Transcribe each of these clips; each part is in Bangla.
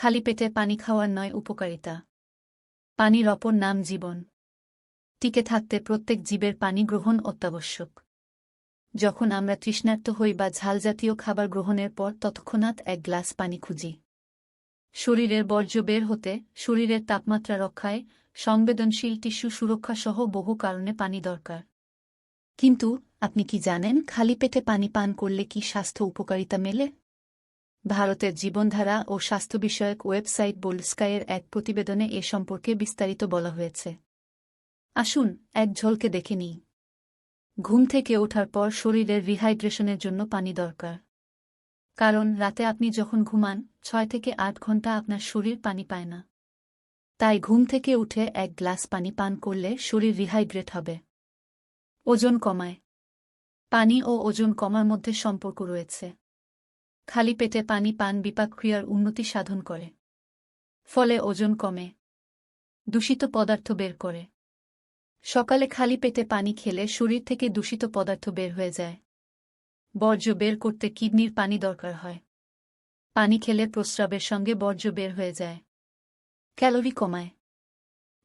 খালি পেটে পানি খাওয়ার নয় উপকারিতা। পানির অপর নাম জীবন। টিকে থাকতে প্রত্যেক জীবের পানি গ্রহণ অত্যাবশ্যক। যখন আমরা তৃষ্ণার্ত হই বা ঝালজাতীয় খাবার গ্রহণের পর তৎক্ষণাৎ এক গ্লাস পানি খুঁজি। শরীরের বর্জ্য বের হতে, শরীরের তাপমাত্রা রক্ষায় সংবেদনশীল টিস্যু সুরক্ষা সহ বহু কারণে পানি দরকার। কিন্তু আপনি কি জানেন খালি পেটে পানি পান করলে কি স্বাস্থ্য উপকারিতা মেলে? ভারতের জীবনধারা ও স্বাস্থ্য বিষয়ক ওয়েবসাইট বোল্ডস্কাইয়ের এক প্রতিবেদনে এ সম্পর্কে বিস্তারিত বলা হয়েছে। আসুন, এক ঝলকে দেখে নিই। ঘুম থেকে ওঠার পর শরীরের রিহাইড্রেশনের জন্য পানি দরকার। কারণ রাতে আপনি যখন ঘুমান, ছয় থেকে আট ঘণ্টা আপনার শরীর পানি পায় না। তাই ঘুম থেকে উঠে এক গ্লাস পানি পান করলে শরীর রিহাইড্রেট হবে। ওজন কমায়। পানি ও ওজন কমার মধ্যে সম্পর্ক রয়েছে। খালি পেটে পানি পান বিপাকক্রিয়ার উন্নতি সাধন করে। ফলে ওজন কমে। দূষিত পদার্থ বের করে। সকালে খালি পেটে পানি খেলে শরীর থেকে দূষিত পদার্থ বের হয়ে যায়। বর্জ্য বের করতে কিডনির পানি দরকার হয়। পানি খেলে প্রস্রাবের সঙ্গে বর্জ্য বের হয়ে যায়। ক্যালোরি কমায়।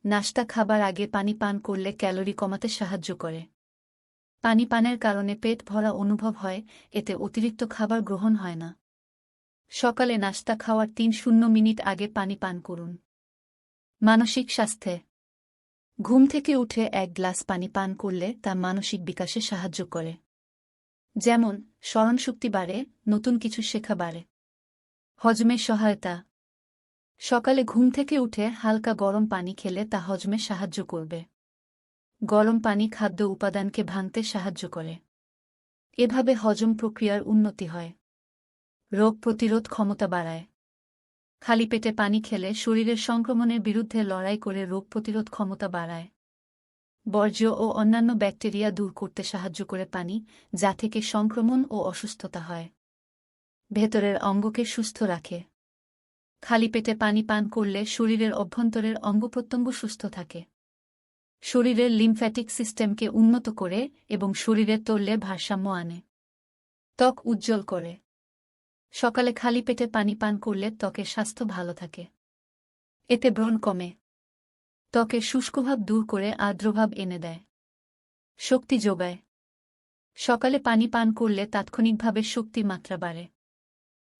নাস্তা খাবার আগে পানি পান করলে ক্যালোরি কমাতে সাহায্য করে। পানি পানের কারণে পেট ভরা অনুভব হয়, এতে অতিরিক্ত খাবার গ্রহণ হয় না। সকালে নাস্তা খাওয়ার তিন শূন্য মিনিট আগে পানি পান করুন। মানসিক স্বাস্থ্যে। ঘুম থেকে উঠে এক গ্লাস পানি পান করলে তা মানসিক বিকাশে সাহায্য করে। যেমন স্মরণশক্তি বাড়ে, নতুন কিছু শেখা বাড়ে। হজমে সহায়তা। সকালে ঘুম থেকে উঠে হালকা গরম পানি খেলে তা হজমে সাহায্য করবে। গরম পানি খাদ্য উপাদানকে ভাঙতে সাহায্য করে। এভাবে হজম প্রক্রিয়ার উন্নতি হয়। রোগ প্রতিরোধ ক্ষমতা বাড়ায়। খালি পেটে পানি খেলে শরীরের সংক্রমণের বিরুদ্ধে লড়াই করে রোগ প্রতিরোধ ক্ষমতা বাড়ায়। বর্জ্য ও অন্যান্য ব্যাকটেরিয়া দূর করতে সাহায্য করে পানি, যা থেকে সংক্রমণ ও অসুস্থতা হয়। ভেতরের অঙ্গকে সুস্থ রাখে। খালি পেটে পানি পান করলে শরীরের অভ্যন্তরের অঙ্গপ্রত্যঙ্গ সুস্থ থাকে। শরীরের লিম্ফ্যাটিক সিস্টেমকে উন্নত করে এবং শরীরের তল্লে ভারসাম্য আনে। ত্বক উজ্জ্বল করে। সকালে খালি পেটে পানি পান করলে ত্বকের স্বাস্থ্য ভালো থাকে। এতে ব্রণ কমে। ত্বকের শুষ্কভাব দূর করে আর্দ্রভাব এনে দেয়। শক্তি যোগায়। সকালে পানি পান করলে তাৎক্ষণিকভাবে শক্তির মাত্রা বাড়ে।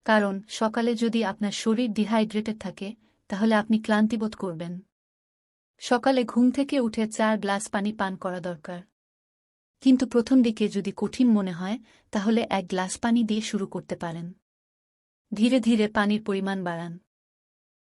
কারণ সকালে যদি আপনার শরীর ডিহাইড্রেটেড থাকে, তাহলে আপনি ক্লান্তিবোধ করবেন। সকালে ঘুম থেকে উঠে চার গ্লাস পানি পান করা দরকার। কিন্তু প্রথম দিকে যদি কঠিন মনে হয়, তাহলে এক গ্লাস পানি দিয়ে শুরু করতে পারেন। ধীরে ধীরে পানির পরিমাণ বাড়ান।